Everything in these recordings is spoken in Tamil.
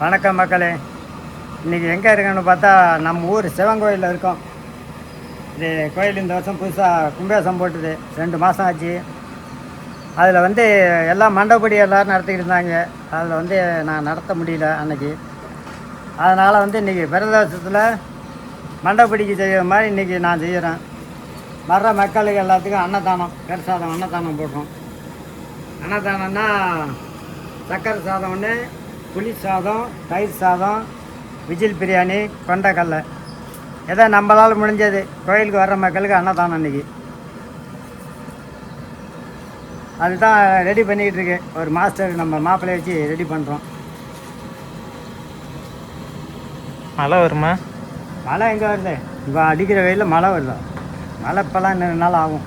வணக்கம் மக்களே. இன்றைக்கி எங்கே இருக்கேன்னு பார்த்தா நம்ம ஊர் சிவன் கோயிலில் இருக்கோம். இது கோயில் இந்த வருஷம் புதுசாக கும்பேசம் போட்டுது. ரெண்டு மாதம் ஆச்சு. அதில் வந்து எல்லாம் மண்டபடி எல்லோரும் நடத்திக்கிட்டு இருந்தாங்க. அதில் வந்து நான் நடத்த முடியல அன்னைக்கு. அதனால் வந்து இன்றைக்கி பிரதேசத்தில் மண்டபடிக்கு செய்கிற மாதிரி இன்றைக்கி நான் செய்கிறேன் வர்ற மக்களுக்கு எல்லாத்துக்கும் அன்னதானம் பெருசாதம் அன்னதானம் போடுறோம். அன்னதானம்னா சக்கரை சாதம் ஒன்று புளி சாதம் தயிர் சாதம் விஜில் பிரியாணி கொண்டக்கடலை. ஏதோ நம்மளால் முடிஞ்சது. கோயிலுக்கு வர்ற மக்களுக்கு அன்னதானம் இன்னைக்கு. அதுதான் ரெடி பண்ணிக்கிட்டு இருக்கு. ஒரு மாஸ்டர் நம்ம மாப்பிள்ளைய வச்சு ரெடி பண்ணுறோம் மழை வருமா? மழை எங்கே வருது? இப்போ அடிக்கிற வெயிலில் மழை வருதா? மழை இப்போலாம் இன்னும் நாள் ஆகும்.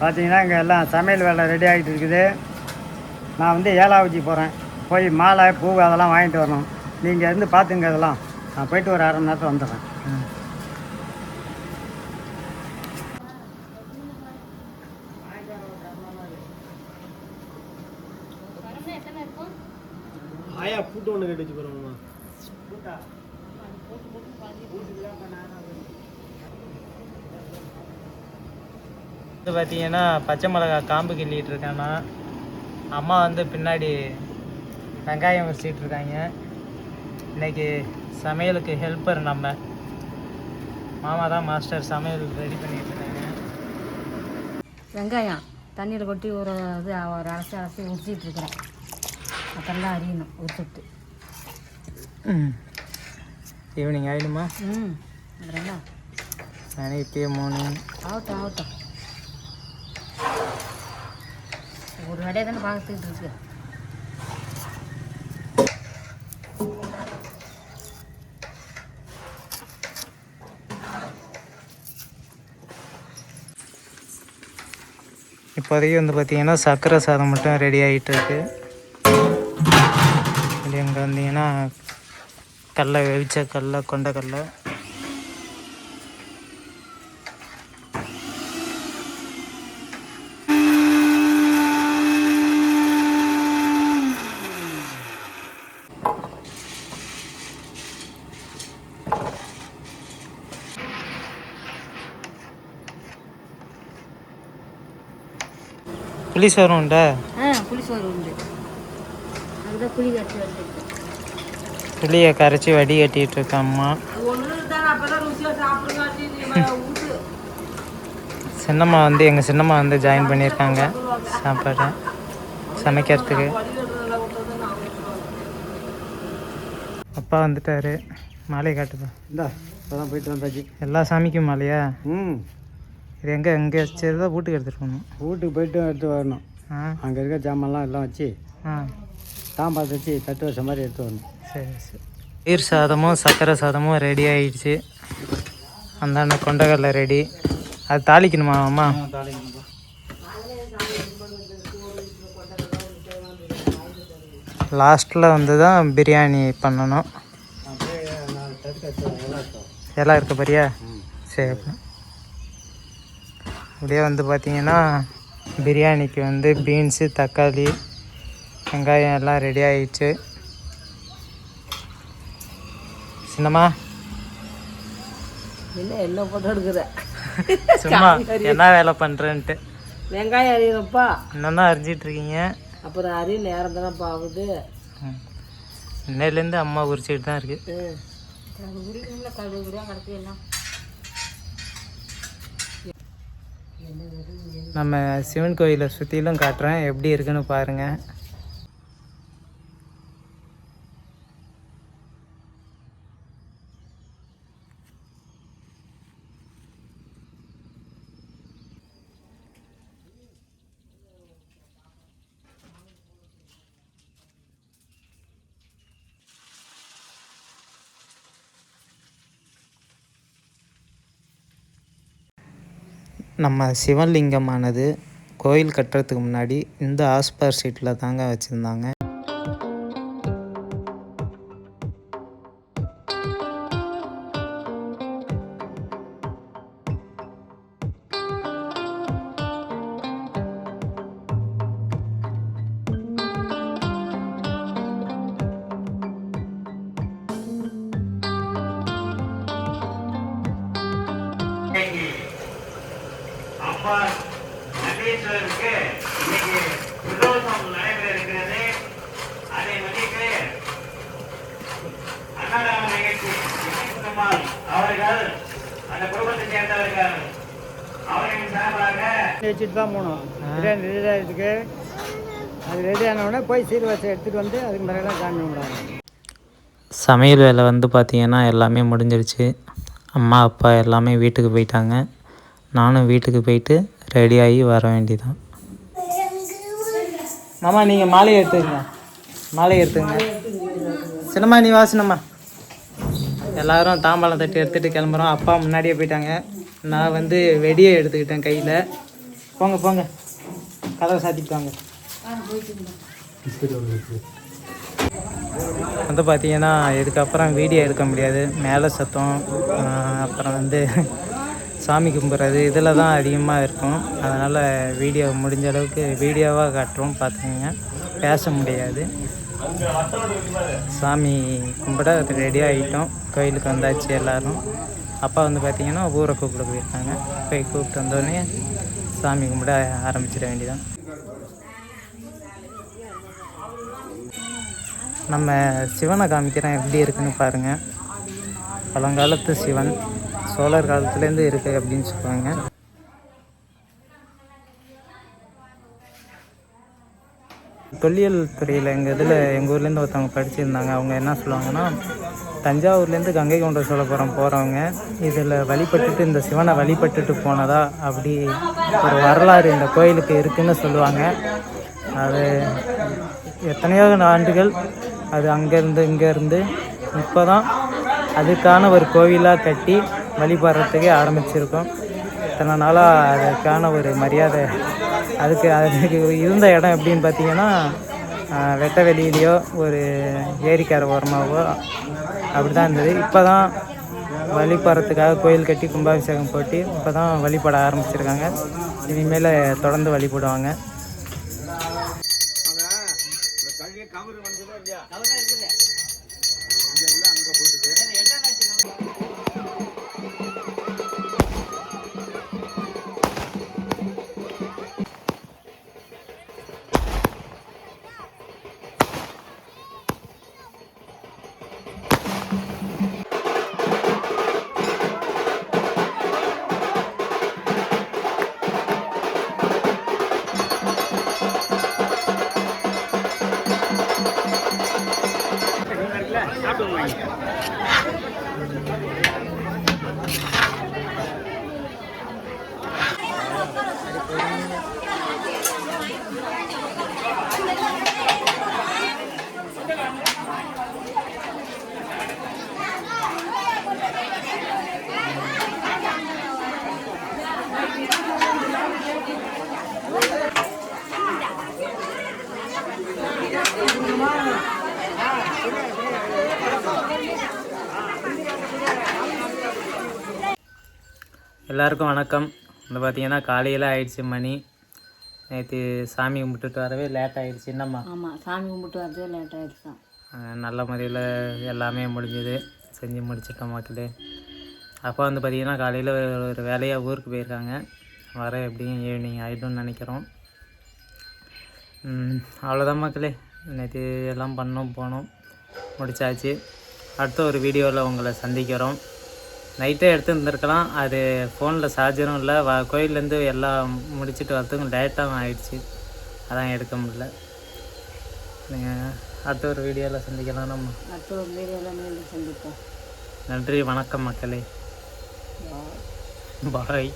பார்த்தீங்கன்னா இங்கே எல்லாம் சமையல் வேலை ரெடி ஆகிட்டு இருக்குது. நான் வந்து ஏலாவச்சி போகிறேன் போய் மாலை பூ அதெல்லாம் வாங்கிட்டு வரணும். நீங்கள் இருந்து பார்த்துங்க அதெல்லாம் நான் போயிட்டு ஒரு அரை மணி நேரத்தில் வந்துடுறேன். ஆயா பூட்டு ஒன்று கட்டிச்சு போகிறோம்மா இது பார்த்தீங்கன்னா பச்சை மிளகா காம்பு கிள்ளிட்டு இருக்கானா. அம்மா வந்து பின்னாடி வெங்காயம் உரிச்சிட்டு இருக்காங்க. இன்னைக்கு சமையலுக்கு ஹெல்ப்பர் நம்ம. மாமா தான் மாஸ்டர் சமையல் ரெடி பண்ணிட்டு இருக்காங்க. வெங்காயம் தண்ணியில் கொட்டி ஒரு இது ஒரு அலசி அலசி உரிச்சிட்டு இருக்கிறேன். அதெல்லாம் அறியணும் உரிச்சிட்டு ஈவினிங் ஆயிடுமா? ம். அதெல்லாம் மணி இப்பயே மூணு ஆகட்டும் ஆகட்டும். ஒரு வேலையை தானே பார்த்துக்கிட்டு இருக்கு. இப்போதைக்கு வந்து பார்த்தீங்கன்னா சர்க்கரை சாதம் மட்டும் ரெடி ஆகிட்டு இருக்கு. இது இங்கே வந்தீங்கன்னா கடலை வெவிச்ச கடலை கொண்ட கடலை புளி சோறும் உண்டா? ஆ புளி சோறு உண்டு. அதுதான் புளி கட்டி வந்து புளியை கரைச்சி வடி கட்டிட்டு இருக்க அம்மா. சின்னம்மா வந்து எங்கள் சின்னம்மா வந்து ஜாயின் பண்ணியிருக்காங்க. சாப்பாடு சமைக்கிறதுக்கு. அப்பா வந்துட்டாரு. மாலை காட்டுப்பா இந்தா இப்போ தான் போயிட்டு வந்தாச்சு. எல்லா சாமிக்கும் மாலையா? ம். இது எங்கே எங்கே வச்சதா வீட்டுக்கு எடுத்துகிட்டு போகணும். வீட்டுக்கு போயிட்டு எடுத்து வரணும். ஆ. அங்கே இருக்க ஜாமான்லாம் எல்லாம் வச்சு ஆ. தாம்பாத்து வச்சு தட்டு வச்ச மாதிரி எடுத்து வரணும். சரி சரி. நீர் சாதமும் சர்க்கரை சாதமும் ரெடி ஆயிடுச்சு. அந்தாண்ட கொண்டக்கடலை ரெடி அது தாளிக்கணுமா அம்மா? லாஸ்ட்டில் வந்து தான் பிரியாணி பண்ணணும். எல்லாம் இருக்க பாரியா? சரி அப்ப. அப்படியே வந்து பார்த்தீங்கன்னா பிரியாணிக்கு வந்து பீன்ஸு தக்காளி வெங்காயம் எல்லாம் ரெடி ஆயிடுச்சு. சின்னம்மா? இல்லை எல்லாம் போட்டு எடுக்குற? சும்மா என்ன வேலை பண்ணுறேன்ட்டு வெங்காயம் அறியறப்பா இன்னும் தான் அரிஞ்சிட்டு இருக்கீங்க. அப்புறம் அறிய நேரம் தானேப்பா ஆகுது. இன்னையிலேருந்து அம்மா உரிச்சிட்டு தான் கிடக்கு எல்லாம். நம்ம சிவன் கோயிலை சுற்றிலும் காட்டுறேன். எப்படி இருக்குன்னு பாருங்கள் நம்ம சிவலிங்கமானது கோயில் கட்டுறதுக்கு முன்னாடி இந்த ஆஸ்பார் ஷீட்டில் தாங்க வச்சுருந்தாங்க. வச்சுட்டு தான் போகணும் பிரியாணி ரெடி ஆகிடுக்கு அது ரெடி ஆனவுடனே போய் சீர்வரிசை எடுத்துகிட்டு வந்து அதுக்கு மேலே தான் சாமி கும்பிடுவாங்க. சமையல் வேலை வந்து பார்த்திங்கன்னா எல்லாமே முடிஞ்சிருச்சு. அம்மா அப்பா எல்லாமே வீட்டுக்கு போயிட்டாங்க. நானும் வீட்டுக்கு போயிட்டு ரெடி ஆகி வர வேண்டியதான் மாமா நீங்கள் மாலை எடுத்துக்கங்க. மாலை எடுத்துங்க சின்னம்மா நீ வாசனம்மா எல்லாரும் தாம்பாளம் தட்டி எடுத்துகிட்டு கிளம்புறோம். அப்பா முன்னாடியே போயிட்டாங்க. நான் வந்து வெடியை எடுத்துக்கிட்டேன் கையில். போங்க போங்க. கதவை சாத்திட்டு வாங்க. வந்து பார்த்தீங்கன்னா இதுக்கப்புறம் வீடியோ எடுக்க முடியாது. மேலே சத்தம் அப்புறம் வந்து சாமி கும்பிட்றது இதில் தான் அதிகமாக இருக்கும். அதனால் வீடியோ முடிஞ்ச அளவுக்கு வீடியோவாக காட்டுறோம் பார்த்துக்கோங்க. பேச முடியாது. சாமி கும்பிட ரெடி ஆகிட்டோம் கோயிலுக்கு வந்தாச்சு எல்லோரும். அப்பா வந்து பார்த்திங்கன்னா ஊரை கூப்பிட போயிருக்காங்க. போய் கூப்பிட்டு வந்தோடனே சாமி கும்பிட ஆரம்பிச்சிட வேண்டியதான் நம்ம சிவனை காமிக்கிறேன் எப்படி இருக்குன்னு பாருங்கள் பழங்காலத்து சிவன் சோழர் காலத்துலேருந்து இருக்குது அப்படின்னு சொல்லுவாங்க. தொல்லியல் துறையில் எங்கள் இதில் எங்கள் ஊர்லேருந்து ஒருத்தவங்க படிச்சிருந்தாங்க. அவங்க என்ன சொல்லுவாங்கன்னா தஞ்சாவூர்லேருந்து கங்கை கொண்ட சோழபுரம் போகிறவங்க இதில் வழிபட்டுட்டு இந்த சிவனை வழிபட்டுட்டு போனதா அப்படி ஒரு வரலாறு இந்த கோயிலுக்கு இருக்குன்னு சொல்லுவாங்க. அது எத்தனையோ ஆண்டுகள் அது அங்கேருந்து இங்கேருந்து இப்போ தான் அதுக்கான ஒரு கோவிலாக கட்டி வழிபடுறதுக்கே ஆரம்பிச்சிருக்கோம். இத்தனை நாளாக அதுக்கான ஒரு மரியாதை அதுக்கு அதுக்கு இருந்த இடம் எப்படின்னு பார்த்தீங்கன்னா வெட்ட வெளியிலையோ ஒரு ஏரிக்கார ஓரமாகவோ அப்படி தான் இருந்தது. இப்போ தான் வழிபடுறதுக்காக கோயில் கட்டி கும்பாபிஷேகம் போட்டு இப்போ தான் வழிபட ஆரம்பிச்சிருக்காங்க. இனிமேல் தொடர்ந்து வழிபடுவாங்க. எல்லாருக்கும் வணக்கம். வந்து பார்த்தீங்கன்னா காலையில் ஆயிடுச்சு மணி. நேற்று சாமி கும்பிட்டுட்டு வரவே லேட் ஆயிடுச்சு. என்னம்மா? ஆமாம் சாமி கும்பிட்டு வரதே லேட் அஹ் நல்ல முறையில் எல்லாமே முடிஞ்சுது. செஞ்சு முடிச்சிட்டோம் மக்களே. அப்பா வந்து பார்த்தீங்கன்னா காலையில் ஒரு வேலையாக ஊருக்கு போயிருக்காங்க. வர எப்படியும் ஈவினிங் ஆகிடும்னு நினைக்கிறோம். அவ்வளோதான் மக்களே. நேற்று எல்லாம் பண்ணோம் போனோம். முடிச்சாச்சு. அடுத்த ஒரு வீடியோவில் உங்களை சந்திக்கிறோம். நைட்டே எடுத்துருந்துருக்கலாம் அது ஃபோனில் சார்ஜரும் இல்லை. வ கோயிலேருந்து எல்லாம் முடிச்சுட்டு வரதுக்கும் லேட்டாகவும் ஆயிடுச்சு. அதான் எடுக்க முடியல. நீங்கள் அடுத்த ஒரு வீடியோவில் சந்திக்கலாம். நம்ம அடுத்த ஒரு வீடியோவில் மீண்டும் சந்திப்போம். நன்றி. வணக்கம் மக்களே. பாய்